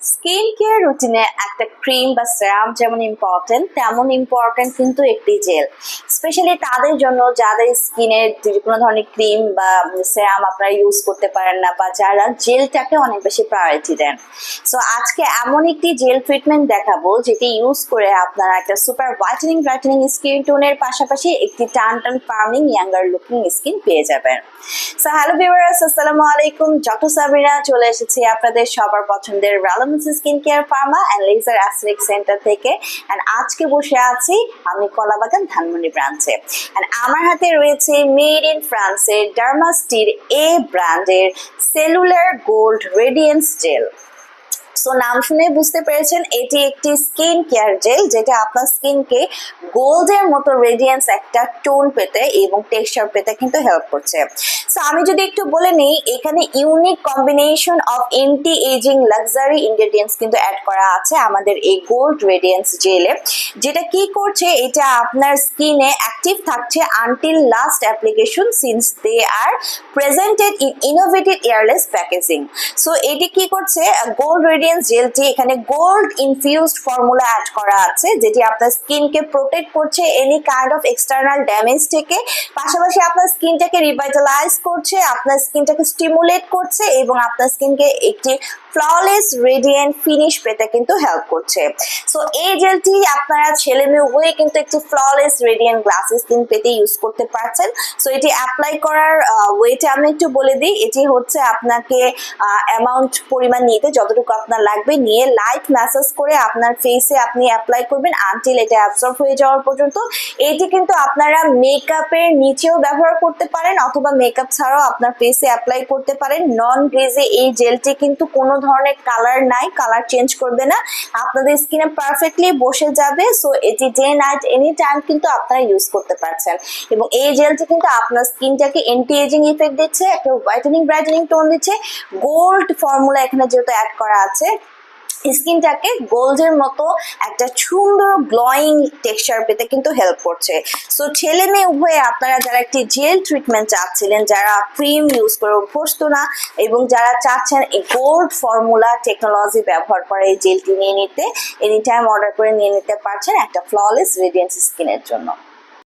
Skin care রুটিনে একটা cream বা সেরাম যেমন ইম্পর্টেন্ট তেমন ইম্পর্টেন্ট কিন্তু একটি জেল। স্পেশালি তাদের জন্য যাদের স্কিনে কোনো ধরনের ক্রিম বা সেরাম আপনারা ইউজ করতে পারেন না বা যারা জেলটাকে অনেক বেশি প্রায়োরিটি দেন। সো আজকে এমন একটি জেল ট্রিটমেন্ট দেখাবো যেটি ইউজ করে আপনারা একটা সুপার হোয়াইটেনিং ব্রাইটেনিং স্কিন টোনের পাশাপাশি একটি টান টান ফার্মিং ইয়াঙ্গার লুকিং স্কিন পেয়ে যাবেন। সো হ্যালো ভিউয়ার্স আসসালামু আলাইকুম। যত সাবিরা চলে এসেছি আপনাদের সবার পছন্দের রালামস skin care pharma and laser অ্যাসলিক centre থেকে। অ্যান্ড আজকে বসে আছি আমি কলাবাগান ধানমন্ডি ব্রাঞ্চে। অ্যান্ড আমার হাতে রয়েছে মেড ইন ফ্রান্সের ডার্মাস্টির এ ব্র্যান্ডের cellular gold radiance gel so নাম শুনে বুঝতে পেরেছেন, এটি একটি স্কিন কেয়ার জেল যেটা আপনার স্কিনকে গোল্ডের মতো রেডিয়েন্স একটা টোন পেতে এবং টেক্সচার পেতে কিন্তু হেল্প করছে। সো আমি যদি একটু বলে নিই, এখানে unique combination of anti ageing luxury ingredients কিন্তু অ্যাড করা আছে আমাদের এই গোল্ড রেডিয়েন্স জেলে যেটা কি করছে, এটা আপনার স্কিনে অ্যাক্টিভ থাকছে until last application since they are presented in innovative airless packaging so এটি কি করছে গোল্ড রেডিয়েন্স জেলটি এখানে গোল্ড ইনফিউজড ফর্মুলা অ্যাড করা আছে, যেটি আপনার স্কিনকে প্রোটেক্ট করছে any kind of external damage থেকে। পাশাপাশি আপনার স্কিনটাকে রিভাইটালাইজ করছে, আপনার স্কিনটাকে স্টিমুলেট করছে এবং আপনার স্কিনকে একটি ফ্ললেস রেডিয়েন্ট ফিনিশ পেতে কিন্তু হেল্প করছে। সো এই জেলটি আপনারা ছেলে মেয়ে উভয়ে কিন্তু একটি ফ্ললেস রেডিয়েন্ট গ্লাসি স্কিন পেতে ইউজ করতে পারছেন। সো এটি অ্যাপ্লাই করার ওয়েটা আমি একটু বলে দিই, এটি হচ্ছে আপনাকে অ্যামাউন্ট পরিমাণ নিতে যতটুকু আপনার লাগবে, নিয়ে লাইট ম্যাসাজ করে আপনার ফেসে আপনি অ্যাপ্লাই করবেন আনটিল এটা অ্যাবসর্ব হয়ে যাওয়ার পর্যন্ত। এটি কিন্তু আপনারা মেকআপের নিচেও ব্যবহার করতে পারেন অথবা মেকআপ ছাড়াও আপনার ফেসে অ্যাপ্লাই করতে পারেন। নন গ্রেজে এই জেলটি কিন্তু কোনো ধরনের কালার নাই কালার চেঞ্জ করবে না। আপনাদের স্কিনে পারফেক্টলি বসে যাবে সো এটি ডে নাইট এনি টাইম কিন্তু আপনারা ইউজ করতে পারছেন। এবং এই জেলটি কিন্তু আপনার স্কিনটাকে এন্টি এজিং ইফেক্ট দিচ্ছে, একটা হোয়াইটেনিং ব্রাইটেনিং টোন দিচ্ছে। গোল্ড ফর্মুলা এখানে যেহেতু অ্যাড করা আছে স্কিনটাকে গোল্ডের মতো একটা সুন্দর গ্লোয়িং টেক্সচার পেতে কিন্তু হেল্প করছে। সো ছেলে মেয়ে উভয়ে আপনারা যারা একটি জেল ট্রিটমেন্ট চাচ্ছিলেন, যারা ক্রিম ইউজ করে অভ্যস্ত না এবং যারা চাচ্ছেন এই গোল্ড ফর্মুলা টেকনোলজি ব্যবহার করে এই জেলটি নিয়ে নিতে এনি টাইম অর্ডার করে নিয়ে নিতে পারছেন একটা ফ্ললেস রেডিয়েন্স স্কিনের জন্য।